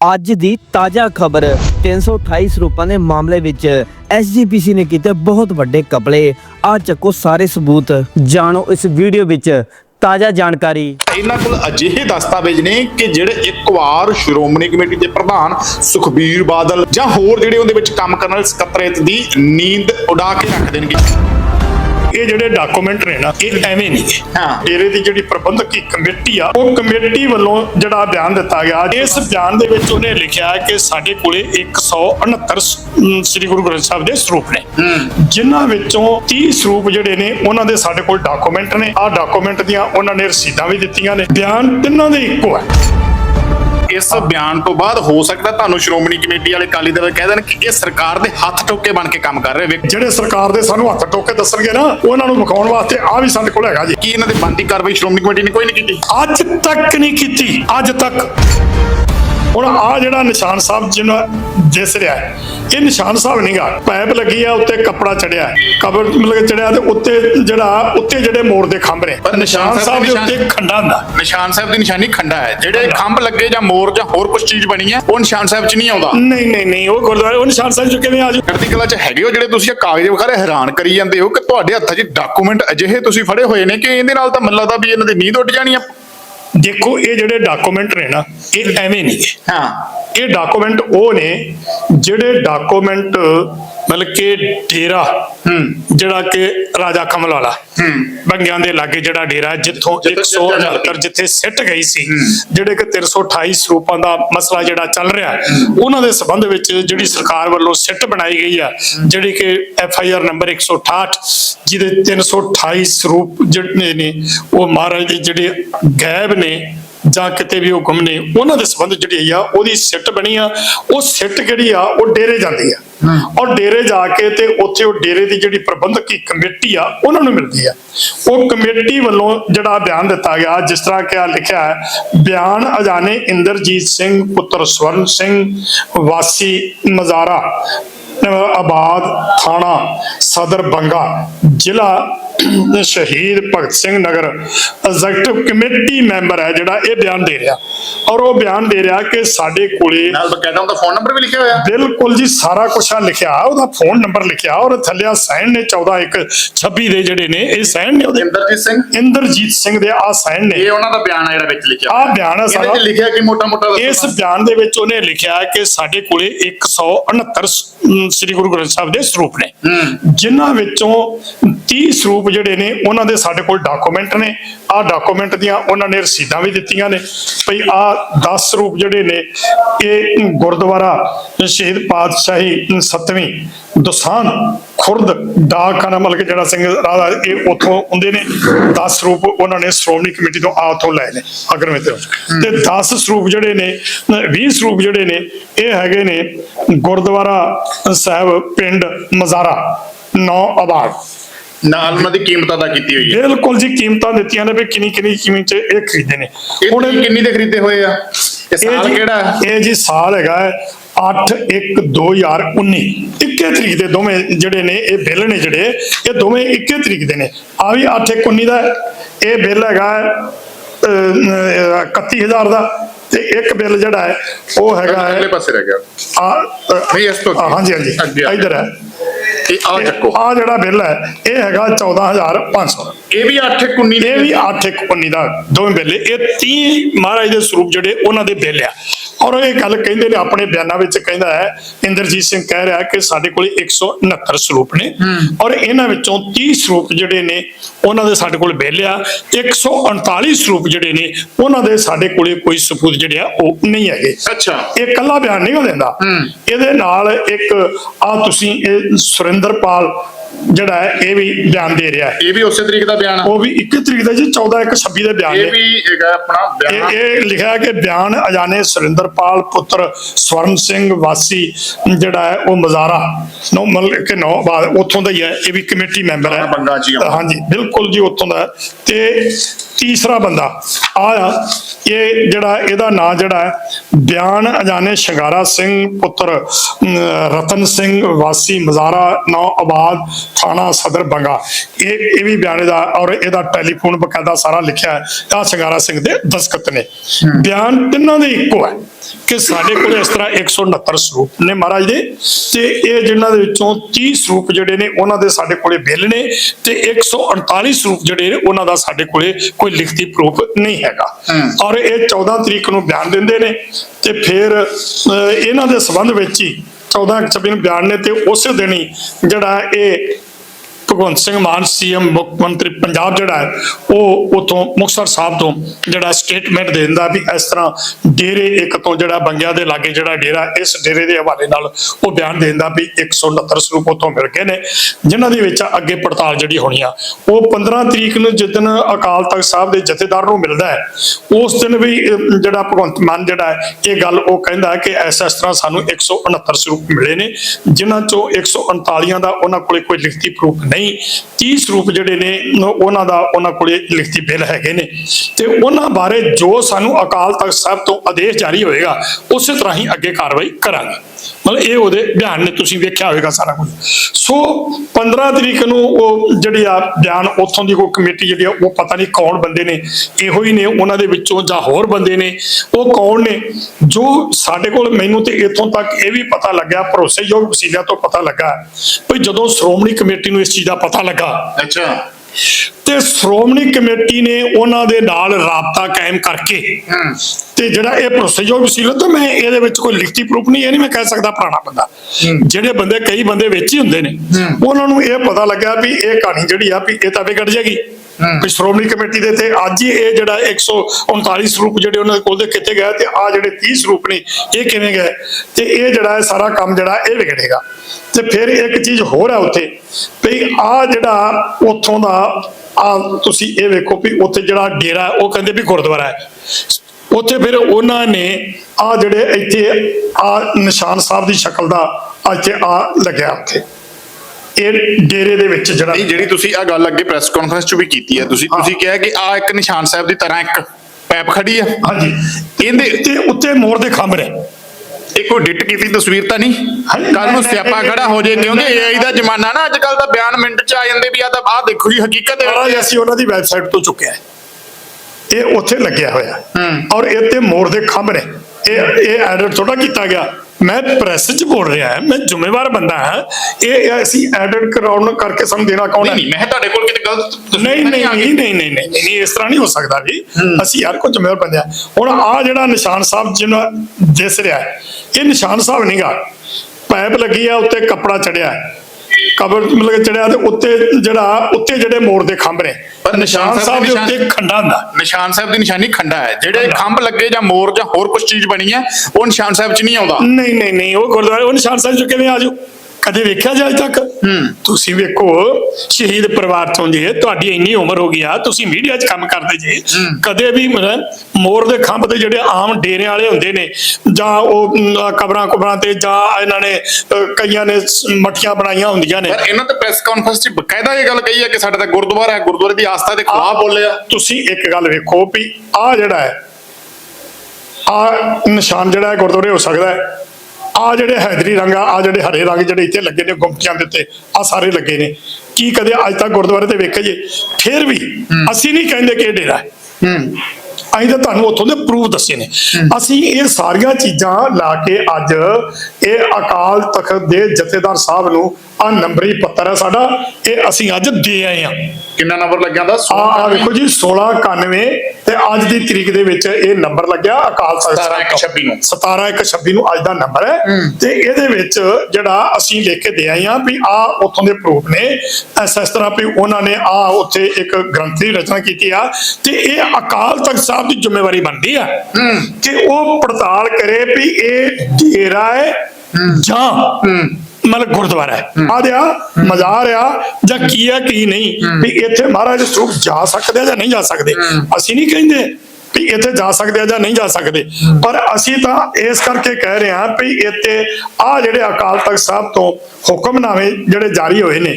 ਅੱਜ ਦੀ ਤਾਜ਼ਾ ਖਬਰ। 328 ਸਰੂਪਾਂ ਦੇ ਮਾਮਲੇ ਵਿੱਚ ਐਸਜੀਪੀਸੀ ਨੇ ਕੀਤੇ ਬਹੁਤ ਵੱਡੇ ਕਪਲੇ ਆ ਚੱਕੋ ਸਾਰੇ ਸਬੂਤ। ਜਾਣੋ ਇਸ ਵੀਡੀਓ ਵਿੱਚ ਤਾਜ਼ਾ ਜਾਣਕਾਰੀ। ਇਹਨਾਂ ਕੋਲ ਅਜਿਹੇ ਦਸਤਾਵੇਜ਼ ਨੇ ਕਿ ਜਿਹੜੇ ਇੱਕ ਵਾਰ ਸ਼੍ਰੋਮਣੀ ਕਮੇਟੀ ਦੇ ਪ੍ਰਧਾਨ ਸੁਖਬੀਰ ਬਾਦਲ ਜਾਂ ਹੋਰ ਜਿਹੜੇ ਉਹਦੇ ਵਿੱਚ ਕੰਮ ਕਰਨ ਵਾਲੇ ਸਕੱਤਰੇਤ ਦੀ ਨੀਂਦ ਉਡਾ ਕੇ ਰੱਖ ਦੇਣਗੇ। ਇਹ ਜਿਹੜੇ ਡਾਕੂਮੈਂਟ ਨੇ ਨਾ ਇਹ ਐਵੇਂ ਨਹੀਂ। ਹਾਂ। ਡੇਰੇ ਦੀ ਜਿਹੜੀ ਪ੍ਰਬੰਧਕੀ ਕਮੇਟੀ ਆ ਉਹ ਕਮੇਟੀ ਵੱਲੋਂ ਜਿਹੜਾ ਬਿਆਨ ਦਿੱਤਾ ਗਿਆ ਇਸ ਬਿਆਨ ਦੇ ਵਿੱਚ ਉਹਨੇ ਲਿਖਿਆ ਕਿ ਸਾਡੇ ਕੋਲੇ 169 ਸ- ਅਮ ਸ੍ਰੀ ਗੁਰੂ ਗ੍ਰੰਥ ਸਾਹਿਬ ਦੇ ਸਰੂਪ ਨੇ। ਜਿਨ੍ਹਾਂ ਵਿੱਚੋਂ 30 ਸਰੂਪ ਜਿਹੜੇ ਨੇ ਉਹਨਾਂ ਦੇ ਸਾਡੇ ਕੋਲ ਡਾਕੂਮੈਂਟ ਨੇ। ਆਹ ਡਾਕੂਮੈਂਟ ਦੀਆਂ ਉਹਨਾਂ ਨੇ ਰਸੀਦਾਂ ਵੀ ਦਿੱਤੀਆਂ ਨੇ। ਬਿਆਨ ਤਿੰਨਾਂ ਦੇ ਇੱਕੋ ਹੈ ਇਸ ਬਿਆਨ ਤੋਂ ਬਾਅਦ ਹੋ ਸਕਦਾ ਤੁਹਾਨੂੰ ਸ਼੍ਰੋਮਣੀ ਕਮੇਟੀ ਵਾਲੇ ਅਕਾਲੀ ਦਲ ਕਹਿ ਦੇਣ ਕਿ ਇਹ ਸਰਕਾਰ ਦੇ ਹੱਥ ਟੋਕੇ ਬਣ ਕੇ ਕੰਮ ਕਰ ਰਹੇ ਵੇ। ਜਿਹੜੇ ਸਰਕਾਰ ਦੇ ਸਾਨੂੰ ਹੱਥ ਟੋਕੇ ਦੱਸਣਗੇ ਨਾ ਉਹਨਾਂ ਨੂੰ ਵਿਖਾਉਣ ਵਾਸਤੇ ਆ ਵੀ ਸਾਡੇ ਕੋਲ ਹੈਗਾ ਜੀ। ਕੀ ਇਹਨਾਂ ਦੇ ਬੰਦੀ ਕਾਰਵਾਈ ਸ਼੍ਰੋਮਣੀ ਕਮੇਟੀ ਨੇ ਕੋਈ ਨਹੀਂ ਕੀਤੀ? ਅੱਜ ਤੱਕ ਨਹੀਂ ਕੀਤੀ। ਅੱਜ ਤੱਕ। ਹੁਣ ਆ ਜਿਹੜਾ ਨਿਸ਼ਾਨ ਸਾਹਿਬ ਜਿਹਨੂੰ ਦਿਸ ਰਿਹਾ ਇਹ ਨਿਸ਼ਾਨ ਸਾਹਿਬ ਨਹੀਂਗਾ ਪਾਈਪ ਲੱਗੀ ਆ ਉੱਤੇ ਕੱਪੜਾ ਚੜਿਆ ਕਬਰ ਮਤਲਬ ਚੜਿਆ ਤੇ ਉੱਤੇ ਜਿਹੜਾ ਉੱਤੇ ਜਿਹੜੇ ਮੋੜ ਦੇ ਖੰਭ ਨੇ। ਪਰ ਨਿਸ਼ਾਨ ਸਾਹਿਬ ਦੇ ਉੱਤੇ ਖੰਡਾ ਹੁੰਦਾ। ਨਿਸ਼ਾਨ ਸਾਹਿਬ ਦੀ ਨਿਸ਼ਾਨੀ ਖੰਡਾ ਹੈ। ਜਿਹੜੇ ਖੰਭ ਲੱਗੇ ਜਾਂ ਮੋਰ ਜਾਂ ਹੋਰ ਕੁਝ ਚੀਜ਼ ਬਣੀ ਹੈ ਉਹ ਨਿਸ਼ਾਨ ਸਾਹਿਬ 'ਚ ਨਹੀਂ ਆਉਂਦਾ। ਨਹੀਂ ਨਹੀਂ ਨਹੀਂ ਉਹ ਗੁਰਦੁਆਰੇ ਉਹ ਨਿਸ਼ਾਨ ਸਾਹਿਬ ਚ ਕਿਵੇਂ ਆ ਜਾਊ? ਚੜ੍ਹਦੀ ਕਲਾ 'ਚ ਹੈਗੇ ਹੋ ਜਿਹੜੇ ਤੁਸੀਂ ਕਾਗਜ਼ ਵਿਖਾ ਰਹੇ ਹੈਰਾਨ ਕਰੀ ਜਾਂਦੇ ਹੋ ਕਿ ਤੁਹਾਡੇ ਹੱਥਾਂ 'ਚ ਡਾਕੂਮੈਂਟ ਅਜਿਹੇ ਤੁਸੀਂ ਫੜੇ ਹੋਏ ਨੇ ਕਿ ਇਹਦੇ ਨਾਲ ਤਾਂ ਮੈਨੂੰ ਲੱਗਦਾ ਵੀ ਇਹਨਾਂ ਦੀ ਨੀਂਦ ਉੱਡ ਜਾਣੀ ਆ? ਦੇਖੋ ਇਹ ਜਿਹੜੇ ਡਾਕੂਮੈਂਟ ਨੇ ਨਾ ਇਹ ਐਵੇਂ ਨਹੀਂ। ਹਾਂ ਇਹ ਡਾਕੂਮੈਂਟ ਉਹ ਨੇ ਜਿਹੜੇ ਡਾਕੂਮੈਂਟ ਮਤਲਬ ਕਿ ਡੇਰਾ ਜਿਹੜਾ ਕਿ ਰਾਜਾ ਕਮਲ ਵਾਲਾ ਬੰਗਿਆਂ ਦੇ ਲਾਗੇ ਜਿਹੜਾ ਡੇਰਾ ਜਿੱਥੋਂ ਜਿੱਥੇ ਸਿੱਟ 169 ਜਿੱਥੇ ਸਿੱਟ ਗਈ ਸੀ ਜਿਹੜੇ ਕਿ 328 ਸਰੂਪਾਂ ਦਾ ਮਸਲਾ ਜਿਹੜਾ ਚੱਲ ਰਿਹਾ ਉਹਨਾਂ ਦੇ ਸਬੰਧ ਵਿੱਚ ਜਿਹੜੀ ਸਰਕਾਰ ਵੱਲੋਂ ਸਿੱਟ ਬਣਾਈ ਗਈ ਆ ਜਿਹੜੀ ਕਿ ਐਫ ਆਈ ਆਰ ਨੰਬਰ 168 ਜਿਹਦੇ 328 ਸਰੂਪ ਜਿਹੜੇ ਨੇ ਉਹ ਮਹਾਰਾਜ ਦੇ ਜਿਹੜੇ ਗਾਇਬ ਨੇ ਜਾਂ ਕਿਤੇ ਵੀ ਉਹ ਗੁੰਮ ਨੇ ਉਹਨਾਂ ਦੇ ਸੰਬੰਧ ਜਿਹੜੀ ਆ ਉਹਦੀ ਸਿੱਟ ਬਣੀ ਆ ਉਹ ਸਿੱਟ ਜਿਹੜੀ ਆ ਉਹ ਡੇਰੇ ਜਾਂਦੀ ਆ। ਔਰ ਡੇਰੇ ਜਾ ਕੇ ਤੇ ਉੱਥੇ ਉਹ ਡੇਰੇ ਦੀ ਜਿਹੜੀ ਪ੍ਰਬੰਧਕੀ ਕਮੇਟੀ ਆ ਉਹਨਾਂ ਨੂੰ ਮਿਲਦੀ ਆ। ਉਹ ਕਮੇਟੀ ਵੱਲੋਂ ਜਿਹੜਾ ਬਿਆਨ ਦਿੱਤਾ ਗਿਆ ਜਿਸ ਤਰ੍ਹਾਂ ਕਿ ਆ ਲਿਖਿਆ ਹੈ ਬਿਆਨ ਅਜਾਨੇ ਇੰਦਰਜੀਤ ਸਿੰਘ ਪੁੱਤਰ ਸਵਰਨ ਸਿੰਘ ਵਾਸੀ ਮਜ਼ਾਰਾ ਆਬਾਦ ਥਾਣਾ ਸਦਰ ਬੰਗਾ ਜ਼ਿਲ੍ਹਾ Shaheed Bhagat Singh Nagar executive committee member ਹੈ ਜਿਹੜਾ ਇਹ ਬਿਆਨ ਦੇ ਰਿਹਾ। ਔਰ ਉਹ ਬਿਆਨ ਦੇ ਰਿਹਾ ਕਿ ਸਾਡੇ ਕੋਲੇ ਨਾਲ ਬਕਾਇਦਾ ਉਹਦਾ ਫੋਨ ਨੰਬਰ ਵੀ ਲਿਖਿਆ ਹੋਇਆ। ਬਿਲਕੁਲ ਜੀ ਸਾਰਾ ਕੁਝ ਆ ਲਿਖਿਆ ਉਹਦਾ ਫੋਨ ਨੰਬਰ ਲਿਖਿਆ ਔਰ ਥੱਲੇ ਸਾਈਨ ਨੇ 14 1 26 ਦੇ ਜਿਹੜੇ ਨੇ ਇਹ ਸਾਈਨ ਨੇ ਉਹਦੇ। ਇੰਦਰਜੀਤ ਸਿੰਘ? ਇੰਦਰਜੀਤ ਸਿੰਘ ਦੇ ਆ ਸਾਈਨ ਨੇ। ਇਹ ਉਹਨਾਂ ਦਾ ਬਿਆਨ ਹੈ ਜਿਹੜਾ ਵਿੱਚ ਲਿਖਿਆ ਆਹ ਬਿਆਨ ਇਹਦੇ ਸਾਰਾ। 'ਚ ਲਿਖਿਆ ਕਿ ਮੋਟਾ ਮੋਟਾ ਇਸ ਬਿਆਨ ਦੇ ਵਿੱਚ ਉਹਨੇ ਲਿਖਿਆ ਕਿ ਸਾਡੇ ਕੋਲੇ 169 ਸ- ਅਮ ਸ੍ਰੀ ਗੁਰੂ ਗ੍ਰੰਥ ਸਾਹਿਬ ਦੇ ਸਰੂਪ ਨੇ। ਜਿਨ੍ਹਾਂ ਵਿੱਚੋਂ 30 ਸਰੂਪ ਜਿਹੜੇ ਨੇ, ਉਹਨਾਂ ਦੇ ਸਾਡੇ ਕੋਲ ਡਾਕੂਮੈਂਟ ਨੇ। ਆਹ ਡਾਕੂਮੈਂਟ ਦੀਆਂ ਉਹਨਾਂ ਨੇ ਰਸੀਦਾਂ ਵੀ ਦਿੱਤੀਆਂ ਨੇ। ਭਈ ਆਹ 10 ਸਰੂਪ ਜਿਹੜੇ ਨੇ, ਇਹ ਗੁਰਦੁਆਰਾ ਸ਼ਹੀਦ ਪਾਤਸ਼ਾਹੀ ਸਤਵੀਂ ਦੁਸਾਨ ਖੁਰਦ ਡਾਕਖਾਨਾ ਮਤਲਬ ਜਿਹੜਾ ਸਿੰਘ ਰਾਧਾ ਇਹ ਉੱਥੋਂ ਹੁੰਦੇ ਨੇ। 10 ਸਰੂਪ ਉਹਨਾਂ ਨੇ ਸ਼੍ਰੋਮਣੀ ਕਮੇਟੀ ਤੋਂ ਆ ਉੱਥੋਂ ਲਏ ਨੇ ਅਗਰਮੇ ਤੇ ਤੇ 10 ਸਰੂਪ ਜਿਹੜੇ ਨੇ 20 ਸਰੂਪ ਜਿਹੜੇ ਨੇ, ਇਹ ਹੈਗੇ ਨੇ ਗੁਰਦੁਆਰਾ ਸਾਹਿਬ ਪਿੰਡ ਮਜ਼ਾਰਾ, ਨੌ ਆਬਾਦ ਨਾਲ ਉਹਨਾਂ ਦੀ ਕੀਮਤ ਅਦਾ ਕੀਤੀ ਹੋਈ ਹੈ। ਬਿਲਕੁਲ ਜੀ ਕੀਮਤਾਂ ਦਿੱਤੀਆਂ ਨੇ ਵੀ ਕਿੰਨੀ ਕਿੰਨੀ ਕੀਮਤ ਚ ਇਹ ਖਰੀਦੇ ਨੇ। ਹੁਣ ਕਿੰਨੀ ਦੇ ਖਰੀਦੇ ਹੋਏ ਆ? ਇਹ ਸਾਲ ਕਿਹੜਾ? ਇਹ ਜੀ ਸਾਲ ਹੈਗਾ 8 1 2019 21 ਤਰੀਕ ਦੇ ਦੋਵੇਂ ਜਿਹੜੇ ਨੇ ਇਹ ਬਿੱਲ ਨੇ ਜਿਹੜੇ ਇਹ ਦੋਵੇਂ 21 ਤਰੀਕ ਦੇ ਨੇ। ਆ ਵੀ 8 1 19 ਦਾ। ਇਹ ਬਿੱਲ ਹੈਗਾ ਅਹ, ਅਹ, 31000 ਦਾ ਤੇ ਇੱਕ ਬਿੱਲ ਜਿਹੜਾ ਹੈ ਉਹ ਹੈਗਾ ਹੈ ਪਾਸੇ ਰਹਿ ਗਿਆ। ਆ ਨਹੀਂ, ਇਸ ਤੋਂ ਹਾਂਜੀ ਹਾਂਜੀ। ਇਧਰ ਹੈ। ਇਹ ਆ ਚੱਕੋ। ਆ ਜਿਹੜਾ ਬਿੱਲ ਹੈ ਇਹ ਹੈਗਾ 14500 ਇਹ ਵੀ 8 19 ਇਹ ਵੀ 8 1 19 ਦਾ ਦੋਵੇਂ ਬਿੱਲ ਇਹ 30 ਮਹਾਰਾਜ ਦੇ ਸਰੂਪ ਜਿਹੜੇ ਉਹਨਾਂ ਦੇ ਬਿੱਲ ਆ। ਔਰ ਇਹ ਗੱਲ ਕਹਿੰਦੇ ਨੇ ਆਪਣੇ ਬਿਆਨਾਂ ਵਿੱਚ ਕਹਿੰਦਾ ਹੈ ਇੰਦਰਜੀਤ ਸਿੰਘ ਕਹਿ ਰਿਹਾ ਕਿ ਸਾਡੇ ਕੋਲ 169 ਸਰੂਪ ਨੇ ਔਰ ਇਹਨਾਂ ਵਿੱਚੋਂ 30 ਸਰੂਪ ਜਿਹੜੇ ਨੇ ਉਹਨਾਂ ਦੇ ਸਾਡੇ ਕੋਲ ਬਿੱਲ ਆ 139 ਸਰੂਪ ਜਿਹੜੇ ਨੇ ਉਹਨਾਂ ਦੇ ਸਾਡੇ ਕੋਲੇ ਕੋਈ ਸਬੂਤ ਜਿਹੜੇ ਆ ਉਹ ਨਹੀਂ ਹੈਗੇ। ਅੱਛਾ। ਇਹ ਕੱਲਾ ਬਿਆਨ ਨਹੀਂ ਹੋ ਦਿੰਦਾ। ਇਹਦੇ ਨਾਲ ਇੱਕ ਆ ਤੁਸੀਂ ਇਹ ਸੁਰਿੰਦਰਪਾਲ ਜਿਹੜਾ ਹੈ ਇਹ ਵੀ ਬਿਆਨ ਦੇ ਰਿਹਾ ਹੈ। ਇਹ ਵੀ ਉਸੇ ਤਰੀਕ ਦਾ ਬਿਆਨ ਆ। ਉਹ ਵੀ 21 ਤਰੀਕ ਦਾ ਜੀ 14 1 26 ਦੇ ਬਿਆਨ ਇਹ ਵੀ ਹੈਗਾ ਆਪਣਾ ਬਿਆਨ ਇਹ ਲਿਖਿਆ ਕਿ ਬਿਆਨ ਅਜਾਨੇ ਸੁਰਿੰਦਰਪਾਲ ਪੁੱਤਰ ਸਵਰਨ ਸਿੰਘ ਵਾਸੀ ਜਿਹੜਾ ਹੈ ਉਹ ਮਜ਼ਾਰਾ। ਨੋ ਮਤਲਬ ਕਿ ਨੌ ਬਾਅਦ ਉੱਥੋਂ ਦਾ ਹੀ ਹੈ। ਇਹ ਵੀ ਕਮੇਟੀ ਮੈਂਬਰ ਹੈ। ਬੰਗਾ ਜੀ ਆ। ਹਾਂਜੀ ਬਿਲਕੁਲ ਜੀ ਉੱਥੋਂ ਦਾ ਹੈ। ਤੇ ਤੀਸਰਾ ਬੰਦਾ ਆ ਇਹ ਜਿਹੜਾ ਇਹਦਾ ਨਾਂ ਜਿਹੜਾ ਹੈ ਬਿਆਨ ਅਜਾਨੇ ਸ਼ਿੰਗਾਰਾ ਸਿੰਘ ਪੁੱਤਰ ਰਤਨ ਸਿੰਘ ਵਾਸੀ ਮਜ਼ਾਰਾ ਨੌ ਆਬਾਦ ਥਾਣਾ ਸਦਰ ਬੰਗਾ। ਇਹ ਇਹ ਵੀ ਬਿਆਨ ਦਾ ਔਰ ਇਹਦਾ ਟੈਲੀਫੋਨ ਬਕਾਇਦਾ ਸਾਰਾ ਲਿਖਿਆ ਹੈ। ਆ ਸ਼ਿੰਗਾਰਾ ਸਿੰਘ ਦੇ ਦਸਖਤ ਨੇ। ਬਿਆਨ ਤਿੰਨਾਂ ਦੇ ਇੱਕੋ ਹੈ। ਕਿ ਸਾਡੇ ਕੋਲ ਇਸ ਤਰ੍ਹਾਂ 169 ਸਰੂਪ ਨੇ ਮਹਾਰਾਜ ਦੇ ਤੇ ਇਹ ਜਿਨ੍ਹਾਂ ਦੇ ਵਿੱਚੋਂ 30 ਸਰੂਪ ਜਿਹੜੇ ਨੇ ਉਹਨਾਂ ਦੇ ਸਾਡੇ ਕੋਲੇ ਬਿੱਲ ਨੇ ਤੇ 148 ਸਰੂਪ ਜਿਹੜੇ ਨੇ ਉਹਨਾਂ ਦਾ ਸਾਡੇ ਕੋਲੇ ਕੋਈ ਲਿਖਤੀ ਪ੍ਰੂਫ ਨਹੀਂ ਹੈਗਾ। ਔਰ ਇਹ 14 ਤਰੀਕ ਨੂੰ ਬਿਆਨ ਦਿੰਦੇ ਨੇ ਤੇ ਫਿਰ ਇਹਨਾਂ ਦੇ ਸੰਬੰਧ ਵਿੱਚ ਹੀ 14 26 ਨੂੰ ਬਿਆਨ ਨੇ ਤੇ ਉਸੇ ਦਿਨ ਹੀ ਜਿਹੜਾ ਇਹ ਭਗਵੰਤ ਸਿੰਘ ਮਾਨ ਸੀਐਮ ਮੁੱਖ ਮੰਤਰੀ ਪੰਜਾਬ ਜਿਹੜਾ ਹੈ, ਉਹ ਉਥੋਂ ਮੁਕਤਸਰ ਸਾਹਿਬ ਤੋਂ ਜਿਹੜਾ ਸਟੇਟਮੈਂਟ ਦੇ ਦਿੰਦਾ ਵੀ ਇਸ ਤਰ੍ਹਾਂ ਡੇਰੇ ਇੱਕ ਤੋਂ ਜਿਹੜਾ ਬੰਗਿਆ ਦੇ ਲਾਗੇ ਜਿਹੜਾ ਡੇਰਾ, ਇਸ ਡੇਰੇ ਦੇ ਹਵਾਲੇ ਨਾਲ ਉਹ ਬਿਆਨ ਦੇ ਦਿੰਦਾ ਵੀ 169 ਸਰੂਪ ਉਥੋਂ ਮਿਲ ਗਏ ਨੇ, ਜਿਨ੍ਹਾਂ ਦੇ ਵਿੱਚ ਅੱਗੇ ਪੜਤਾਲ ਜਿਹੜੀ ਹੋਣੀ ਆ, ਉਹ 15 ਤਰੀਕ ਨੂੰ ਜਿੱਦਨ ਅਕਾਲ ਤਖਤ ਸਾਹਿਬ ਦੇ ਜਥੇਦਾਰ ਨੂੰ ਮਿਲਦਾ ਹੈ, ਉਸ ਦਿਨ ਵੀ ਜਿਹੜਾ ਭਗਵੰਤ ਮਾਨ ਜਿਹੜਾ ਹੈ, ਇਹ ਗੱਲ ਉਹ ਕਹਿੰਦਾ ਕਿ ਐਸਾ ਇਸ ਤਰ੍ਹਾਂ ਸਾਨੂੰ 169 ਸਰੂਪ ਮਿਲੇ ਨੇ, ਜਿਨ੍ਹਾਂ ਚੋਂ 139 ਦਾ ਉਹਨਾਂ ਕੋਲੇ ਕੋਈ ਲਿਖਤੀ ਪ੍ਰੂਫ ਨਹੀਂ 30 ਸਰੂਪ ਜਿਹੜੇ ਨੇ, ਉਹਨਾਂ ਦਾ, ਉਹਨਾਂ ਕੋਲੇ ਲਿਖਤੀ ਬਿੱਲ ਹੈਗੇ ਨੇ। ਤੇ ਉਹਨਾਂ ਬਾਰੇ ਜੋ ਸਾਨੂੰ ਅਕਾਲ ਤਖਤ ਸਾਹਿਬ ਤੋਂ ਆਦੇਸ਼ ਜਾਰੀ ਹੋਏਗਾ, ਉਸੇ ਤਰ੍ਹਾਂ ਹੀ ਅੱਗੇ ਕਾਰਵਾਈ ਕਰਾਂਗੇ। ਮਤਲਬ ਇਹ ਉਹਦੇ ਬਿਆਨ ਨੇ, ਤੁਸੀਂ ਵੇਖਿਆ ਹੋਵੇਗਾ ਸਾਰਾ ਕੁਝ। ਸੋ 15 ਤਰੀਕ ਨੂੰ ਉਹ ਜਿਹੜੀ ਆ ਬਿਆਨ ਉੱਥੋਂ ਦੀ ਕੋਈ ਕਮੇਟੀ ਜਿਹੜੀ ਆ, ਉਹ ਪਤਾ ਨਹੀਂ ਕੌਣ ਬੰਦੇ ਨੇ, ਇਹੋ ਹੀ ਨੇ ਉਹਨਾਂ ਦੇ ਵਿੱਚੋਂ ਜਾਂ ਹੋਰ ਬੰਦੇ ਨੇ, ਉਹ ਕੌਣ ਨੇ, ਜੋ ਸਾਡੇ ਕੋਲ ਮੈਨੂੰ ਤੇ ਇੱਥੋਂ ਤੱਕ ਇਹ ਵੀ ਪਤਾ ਲੱਗਾ ਭਰੋਸੇਯੋਗ ਵਸੀਲਿਆਂ ਤੋਂ ਪਤਾ ਲੱਗਾ, ਵੀ ਜਦੋਂ ਸ਼੍ਰੋਮਣੀ ਕਮੇਟੀ ਨੂੰ ਇਸ ਚੀਜ਼ ਦਾ ਪਤਾ ਲੱਗਾ, ਅੱਛਾ। ਤੇ ਸ਼੍ਰੋਮਣੀ ਕਮੇਟੀ ਨੇ ਉਹਨਾਂ ਦੇ ਨਾਲ ਰਾਬਤਾ ਕਾਇਮ ਕਰਕੇ ਤੇ ਜਿਹੜਾ ਇਹ ਭਰੋਸੇਯੋਗ ਵਸੀਲਾ ਤਾਂ ਮੈਂ ਇਹਦੇ ਵਿੱਚ ਕੋਈ ਲਿਖਤੀ ਪ੍ਰੂਫ ਨਹੀਂ ਇਹ ਨਹੀਂ ਮੈਂ ਕਹਿ ਸਕਦਾ ਪੁਰਾਣਾ ਬੰਦਾ। ਜਿਹੜੇ ਬੰਦੇ ਕਈ ਬੰਦੇ ਵਿੱਚ ਹੀ ਹੁੰਦੇ ਨੇ ਉਹਨਾਂ ਨੂੰ ਇਹ ਪਤਾ ਲੱਗਾ ਵੀ ਇਹ ਕਹਾਣੀ ਜਿਹੜੀ ਆ ਵੀ ਇਹ ਤਾਂ ਵਿਗੜ ਜਾਏਗੀ। ਵੀ ਸ਼੍ਰੋਮਣੀ ਕਮੇਟੀ ਦੇ ਤੇ ਅੱਜ ਹੀ ਇਹ ਜਿਹੜਾ 139 ਸਰੂਪ ਜਿਹੜੇ ਉਹਨਾਂ ਦੇ ਕੋਲ ਦੇ ਕਿੱਥੇ ਗਏ ਤੇ ਆ ਜਿਹੜੇ 30 ਸਰੂਪ ਨੇ, ਇਹ ਕਿਵੇਂ ਗਏ? ਤੇ ਇਹ ਜਿਹੜਾ ਹੈ ਸਾਰਾ ਕੰਮ ਜਿਹੜਾ, ਇਹ ਵਿਗੜੇਗਾ। ਤੇ ਫਿਰ ਇੱਕ ਚੀਜ਼ ਹੋਰ ਹੈ ਉੱਥੇ, ਵੀ ਆ ਜਿਹੜਾ ਉੱਥੋਂ ਦਾ ਆ ਤੁਸੀਂ ਇਹ ਵੇਖੋ ਵੀ ਉੱਥੇ ਜਿਹੜਾ ਡੇਰਾ ਉਹ ਕਹਿੰਦੇ ਵੀ ਗੁਰਦੁਆਰਾ ਹੈ। ਉੱਥੇ ਫਿਰ ਉਹਨਾਂ ਨੇ ਆ ਜਿਹੜੇ ਇੱਥੇ ਆ ਨਿਸ਼ਾਨ ਸਾਹਿਬ ਦੀ ਸ਼ਕਲ ਦਾ ਆ ਆ ਲੱਗਿਆ ਉੱਥੇ। ਇਹ ਡੇਰੇ ਦੇ ਵਿੱਚ ਜਿਹੜਾ ਨਹੀਂ ਜਿਹੜੀ ਤੁਸੀਂ ਆ ਗੱਲ ਅੱਗੇ ਪ੍ਰੈਸ ਕਾਨਫਰੰਸ 'ਚ ਵੀ ਕੀਤੀ ਹੈ ਤੁਸੀਂ ਤੁਸੀਂ ਕਿਹਾ ਕਿ ਆ ਇੱਕ ਨਿਸ਼ਾਨ ਸਾਹਿਬ ਦੀ ਤਰ੍ਹਾਂ ਇੱਕ ਪੈਪ ਖੜੀ ਆ ਹਾਂਜੀ। ਇਹਦੇ ਤੇ ਉੱਤੇ ਮੋਰ ਦੇ ਖੰਭ ਨੇ। ਉਹ ਡਿਟ ਕੀਤੀ ਤਸਵੀਰ ਤਾਂ ਨਹੀਂ? ਕੱਲ ਨੂੰ ਸਿਆਪਾ ਖੜਾ ਹੋ ਜੇ ਕਿਉਂਕਿ ਏਆਈ ਦਾ ਜ਼ਮਾਨਾ ਨਾ ਅੱਜ ਕੱਲ ਦਾ ਬਿਆਨ ਮਿੰਟ 'ਚ ਆ ਜਾਂਦੇ ਵੀ ਆ ਤਾਂ ਆ ਦੇਖੋ ਜੀ ਹਕੀਕਤ ਹੈ ਅਸੀਂ ਉਹਨਾਂ ਦੀ ਵੈਬਸਾਈਟ ਤੋਂ ਚੁੱਕਿਆ ਹੈ। ਇਹ ਉੱਥੇ ਲੱਗਿਆ ਹੋਇਆ ਔਰ ਇਹ ਤੇ ਮੋਰ ਦੇ ਖੰਭ ਨੇ। ਇਹ ਇਹ ਐਡਿਟ ਥੋੜਾ ਕੀਤਾ ਗਿਆ। ਮੈਂ ਪ੍ਰੈਸ 'ਚ ਬੋਲ ਰਿਹਾ ਹਾਂ ਮੈਂ ਜ਼ਿੰਮੇਵਾਰ ਬੰਦਾ ਹਾਂ। ਇਹ ਅਸੀਂ ਐਡਿਟ ਕਰਾਉਣ ਕਰਕੇ ਸਾਨੂੰ ਦੇਣਾ ਕੌਣ ਹੈ? ਨਹੀਂ ਮੈਂ ਤੁਹਾਡੇ ਕੋਲ ਕਿਤੇ ਗਲਤ ਨਹੀਂ ਨਹੀਂ? ਨਹੀਂ ਨਹੀਂ ਨਹੀਂ ਨਹੀਂ ਇਸ ਤਰ੍ਹਾਂ ਨਹੀਂ ਹੋ ਸਕਦਾ ਜੀ। ਅਸੀਂ ਯਾਰ ਕੋਈ ਜ਼ਿੰਮੇਵਾਰ ਬੰਦੇ ਆ ਹੁਣ ਆ ਜਿਹੜਾ ਨਿਸ਼ਾਨ ਸਾਹਿਬ ਜਿਹਨਾਂ ਦਿਸ ਰਿਹਾ ਇਹ ਨਿਸ਼ਾਨ ਸਾਹਿਬ ਨਹੀਂਗਾ ਪਾਈਪ ਲੱਗੀ ਆ ਉੱਤੇ ਕੱਪੜਾ ਚੜਿਆ ਕਬਰ ਮਤਲਬ ਕਿ ਚੜਿਆ ਤੇ ਉੱਤੇ ਜਿਹੜਾ ਉੱਤੇ ਜਿਹੜੇ ਮੋਰ ਦੇ ਖੰਭ ਨੇ। ਪਰ ਨਿਸ਼ਾਨ ਸਾਹਿਬ ਦੇ ਉੱਤੇ ਖੰਡਾ ਹੁੰਦਾ। ਨਿਸ਼ਾਨ ਸਾਹਿਬ ਦੀ ਨਿਸ਼ਾਨੀ ਖੰਡਾ ਹੈ। ਜਿਹੜੇ। ਖੰਭ ਲੱਗੇ ਜਾਂ ਮੋਰ ਜਾਂ ਹੋਰ ਕੁਝ ਚੀਜ਼ ਬਣੀ ਹੈ ਉਹ ਨਿਸ਼ਾਨ ਸਾਹਿਬ 'ਚ ਨਹੀਂ ਆਉਂਦਾ। ਨਹੀਂ ਨਹੀਂ ਨਹੀਂ ਉਹ ਗੁਰਦੁਆਰੇ ਉਹ ਨਿਸ਼ਾਨ ਸਾਹਿਬ ਚ ਕਿਵੇਂ ਆਜੋ ਕਦੇ ਵੇਖਿਆ ਜਾਏ ਤੱਕ? ਤੁਸੀਂ ਵੇਖੋ ਸ਼ਹੀਦ ਪਰਿਵਾਰ ਤੋਂ ਜੇ ਤੁਹਾਡੀ ਇੰਨੀ ਉਮਰ ਹੋ ਗਈ ਆ ਤੁਸੀਂ ਮੀਡੀਆ 'ਚ ਕੰਮ ਕਰਦੇ ਜੇ ਕਦੇ ਵੀ ਮੋਰ ਦੇ ਖੰਭ ਤੇ ਜਿਹੜੇ ਆਮ ਡੇਰਿਆਂ ਵਾਲੇ ਹੁੰਦੇ ਨੇ ਜਾਂ ਉਹ ਕਬਰਾਂ ਕੁਬਰਾਂ ਤੇ ਜਾਂ ਇਹਨਾਂ ਨੇ ਕਈਆਂ ਨੇ ਮੱਠੀਆਂ ਬਣਾਈਆਂ ਹੁੰਦੀਆਂ ਨੇ। ਪਰ ਇਹਨਾਂ ਤੇ ਪ੍ਰੈਸ ਕਾਨਫਰੰਸ 'ਚ ਬਕਾਇਦਾ ਇਹ ਗੱਲ ਕਹੀ ਹੈ ਕਿ ਸਾਡਾ ਤਾਂ ਗੁਰਦੁਆਰਾ ਹੈ ਗੁਰਦੁਆਰੇ ਦੀ ਆਸਥਾ ਦੇ ਖਿਲਾਫ ਬੋਲਿਆ। ਤੁਸੀਂ ਇੱਕ ਗੱਲ ਵੇਖੋ ਵੀ ਆ ਜਿਹੜਾ ਹੈ ਆ ਨਿਸ਼ਾਨ ਜਿਹੜਾ ਹੈ ਗੁਰਦੁਆਰੇ ਹੋ ਸਕਦਾ ਹੈ। ਆ ਜਿਹੜੇ ਹੈਦਰੀ ਰੰਗ ਆ ਆਹ ਜਿਹੜੇ ਹਰੇ ਰੰਗ ਜਿਹੜੇ ਇੱਥੇ ਲੱਗੇ ਨੇ ਗੁੰਮਟੀਆਂ ਦੇ ਉੱਤੇ ਆ ਸਾਰੇ ਲੱਗੇ ਨੇ। ਕੀ ਕਦੇ ਅੱਜ ਤੱਕ ਗੁਰਦੁਆਰੇ ਤੇ ਵੇਖਿਆ ਜੇ? ਫਿਰ ਵੀ ਅਸੀਂ ਨਹੀਂ ਕਹਿੰਦੇ ਕਿ ਇਹ ਡੇਰਾ ਹੈ। ਅਸੀਂ ਤਾਂ ਤੁਹਾਨੂੰ ਉੱਥੋਂ ਦੇ ਪ੍ਰੂਫ ਦੱਸੇ ਨੇ। ਅਸੀਂ ਇਹ ਸਾਰੀਆਂ ਚੀਜ਼ਾਂ ਲਾ ਕੇ ਅੱਜ ਇਹ ਅਕਾਲ ਤਖਤ ਦੇ ਜਥੇਦਾਰ ਸਾਹਿਬ ਨੂੰ ਆ ਨੰਬਰੀ ਪੱਤਰ ਹੈ ਸਾਡਾ ਇਹ ਅਸੀਂ ਅੱਜ ਦੇ ਆਏ ਹਾਂ। ਕਿੰਨਾ ਨੰਬਰ ਲੱਗਿਆ ਦਾ ਆ ਆ ਵੇਖੋ ਜੀ 1691 ਤੇ ਅੱਜ ਦੀ ਤਰੀਕ ਦੇ ਵਿੱਚ ਇਹ ਨੰਬਰ ਲੱਗਿਆ ਅਕਾਲ ਤਖਤ ਸਾਹਿਬ ਤੋਂ। 17 ਨੂੰ। 17 ਨੂੰ ਅੱਜ ਦਾ ਨੰਬਰ ਹੈ। ਤੇ ਇਹਦੇ ਵਿੱਚ ਜਿਹੜਾ ਅਸੀਂ ਲਿਖ ਕੇ ਦੇ ਆਏ ਹਾਂ ਵੀ ਆ ਉੱਥੋਂ ਦੇ ਪ੍ਰੂਫ ਨੇ। ਇਸ ਇਸ ਤਰ੍ਹਾਂ ਵੀ ਉਹਨਾਂ ਨੇ ਆ ਉੱਥੇ ਇੱਕ ਗ੍ਰੰਥ ਦੀ ਰਚਨਾ ਕੀਤੀ ਆ। ਤੇ ਇਹ ਅਕਾਲ ਤਖਤ ਸਾਹਿਬ ਦੀ ਜ਼ਿੰਮੇਵਾਰੀ ਬਣਦੀ ਆ ਕਿ ਉਹ ਪੜਤਾਲ ਕਰੇ ਵੀ ਇਹ ਡੇਰਾ ਹੈ ਜਾਂ ਮਤਲਬ ਗੁਰਦੁਆਰਾ ਹੈ। ਆਦਿਆ ਮਜ਼ਾਰ ਆ ਜਾਂ ਕੀ ਹੈ ਕੀ ਨਹੀਂ। ਵੀ ਇੱਥੇ ਮਹਾਰਾਜ ਸਰੂਪ ਜਾ ਸਕਦੇ ਆ ਜਾਂ ਨਹੀਂ ਜਾ ਸਕਦੇ। ਅਸੀਂ ਨਹੀਂ ਕਹਿੰਦੇ ਵੀ ਇੱਥੇ ਜਾ ਸਕਦੇ ਆ ਜਾਂ ਨਹੀਂ ਜਾ ਸਕਦੇ। ਪਰ ਅਸੀਂ ਤਾਂ ਇਸ ਕਰਕੇ ਕਹਿ ਰਹੇ ਹਾਂ ਵੀ ਇੱਥੇ ਆ ਜਿਹੜੇ ਅਕਾਲ ਤਖਤ ਸਾਹਿਬ ਤੋਂ ਹੁਕਮਨਾਮੇ ਜਿਹੜੇ ਜਾਰੀ ਹੋਏ ਨੇ